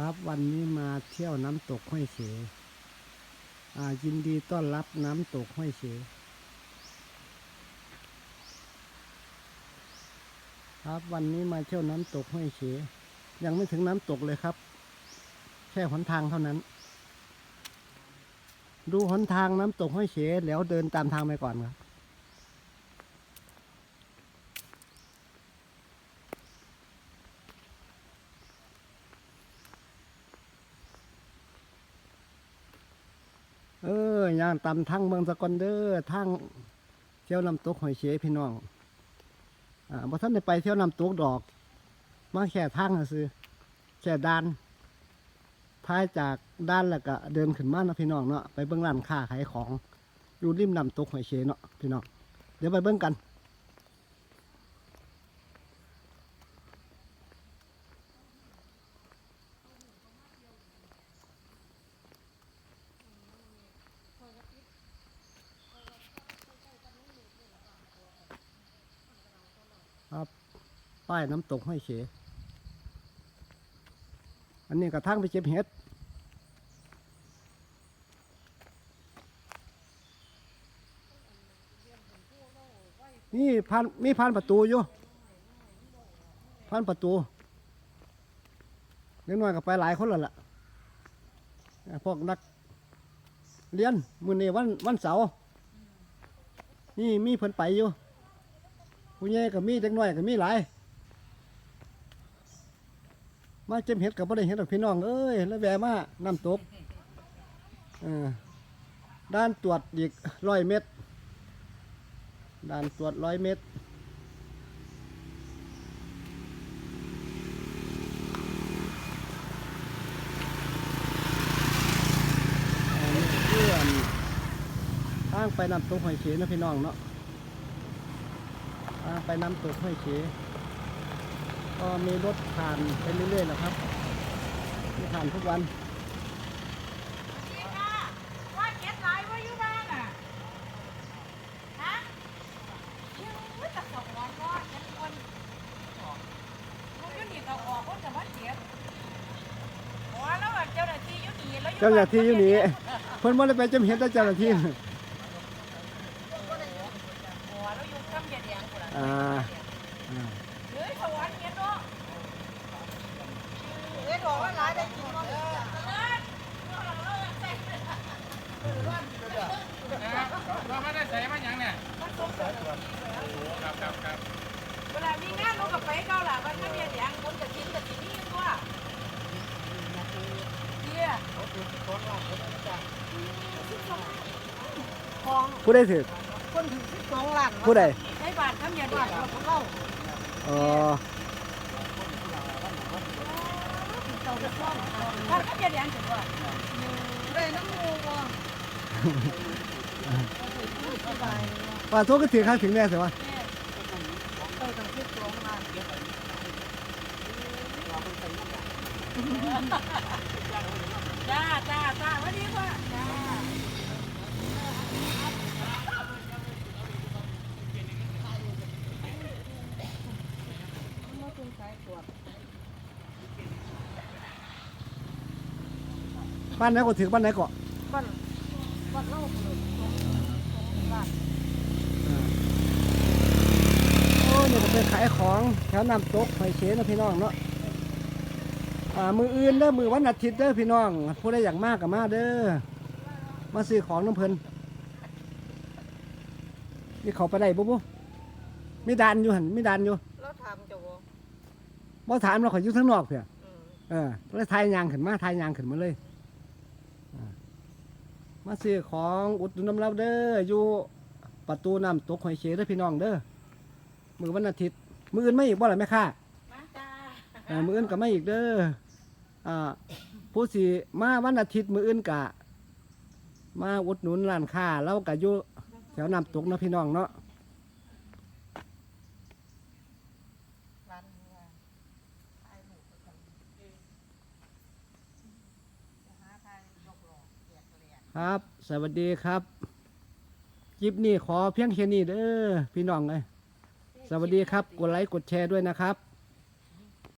ครับวันนี้มาเที่ยวน้ำตกห้วยเสอ่ายินดีต้อนรับน้ำตกห้วยเสครับวันนี้มาเที่ยวน้ำตกห้วยเสยังไม่ถึงน้ำตกเลยครับ แค่หนทางเท่านั้น ดูหนทางน้ำตกห้วยเสแล้วเดินตามทางไปก่อนครับ ย่างตำทั้งเมืองสกลเด้อทั้งเที่ยวนำตกหอยเชพี่น้องอ่าบ่ท่านได้ไปเที่ยวนำตกดอก มาแค่ทางซื้อแค่ด้านพายจากด้านแล้วก็เดินขึ้นมาเนาะพี่น้องเนาะไปเบิ่งร้านค้าขายของอยู่ริมนำตกหอยเชเนาะพี่น้องเดี๋ยวไปเบิ่งกัน ป้ายน้ำตกห้อยเขอันนี้กระทั่งไปเก็บเห็ดนี่พันมีพันประตูอยู่พันประตูเล็กน้อยก็ไปหลายคนแล้วล่ะพวกนักเรียนมือนี้วันวันเสาร์นี่มีเพิ่นไปอยู่ผู้ใหญ่ก็มีเด็กน้อยก็มีหลาย มาเจ็บเห็ดกับบ่ได้เห็ดหรอกพี่น้องเอ้ยแล้วแวะมาน้ำตกเออด้านตรวจอีกร้อยเมตร ด้านตรวจร้อยเมตรอันนี้เพื่อนทางไปน้ำตกหอยเขนะพี่น้องเนาะทางไปน้ำตกห้วยเข ก็มีรถผ่านไปเรื่อยๆนะครับมีผ่านทุกวันนี่ค่ะว่าเก็ดหลายว่าอยู่บ้านอะฮะยืดตะสองร้อยก้อนเป็นคนมันอยุ่นี่ก็ออกคนจะว่าเจ็บโอ้แล้วแบบเจ้าหน้าที่อยุ่นี่แล้วเจ้าหน้าที่อยู่นี่เพิ่นบ่ได้ไปจำเห็นแต่เจ้าหน้าที่ โอ้แล้วอยู่กำเดียดแดงกูล่ะ อ่าอ่า เฮ้ยสวรรค์เงี้ยเนาะเฮ้ยบอกว่าหลายได้กินมั้งเออเลิศเลิศใส่ เราไม่ได้ใส่มาอย่างเนี่ยครับครับครับเวลามีงานเราก็ไปเกาหลีมันก็เดียดแดงคนจะกินกับที่นี่ตัวเดียของผู้ใดถือคนถึงสิบสองหล้านผู้ใดใช้บาทคำยาเดียวเราเข้าอ๋อ เจ้าจะซ่อมบาทคำยาเดียวถึงว่าเลยน้ำมูกว่ะสบายป่าโทษก็ถือข้างถึงแน่สิวะเจ้าต้องคิดสองล้านจ้าจ้าจ้าวันนี้ว่าจ้า บ้านไหนก็ถือบ้านไหนก็บ้านบ้านเล่าเลยบ้านโอ้นี่ก็ไปขายของแถวน้ำตกหอยเขนะพี่น้องเนาะอ่ามืออื่นเด้อมือวันอาทิตย์เด้อพี่น้องผู้ใดอยากมากก็มาเด้อมาซื้อของน้ำเพลินนี่เขาไปได้ปุ๊บปุ๊มีดานอยู่หันมีดานอยู่แล้วทำจะวะบ่ถามเราขอยอยู่ทั้งนอกเพียอืมเออแล้วทายยางขึ้นมาทายยางขึ้นมาเลยอ่า มาซื้อของอุดหนุนน้ำเราเด้ออยู่ประตูน้ำตกหอยเชเด้อพี่น้องเด้อมือวันอาทิตย์มืออื่นไม่อีกบ่ล่ะแม่ค้ามาจ้าอ่ามืออื่นก็ไม่อีกเด้ออ่าผู้สิมาวันอาทิตย์มืออื่นกะ มาอุดหนุนร้านค้าเรากะอยู่แถวน้ำตกเนาะพี่น้องเนาะ ร้านนี้ว่าถ่ายรูปกันหาถ่ายยกหล่อแยกเหรียญ ครับ สวัสดีครับจิปนี่ขอเพียงแค่นี้เด้อพี่น้องเลยสวัสดีครับ กดไลค์กดแชร์ด้วยนะครับ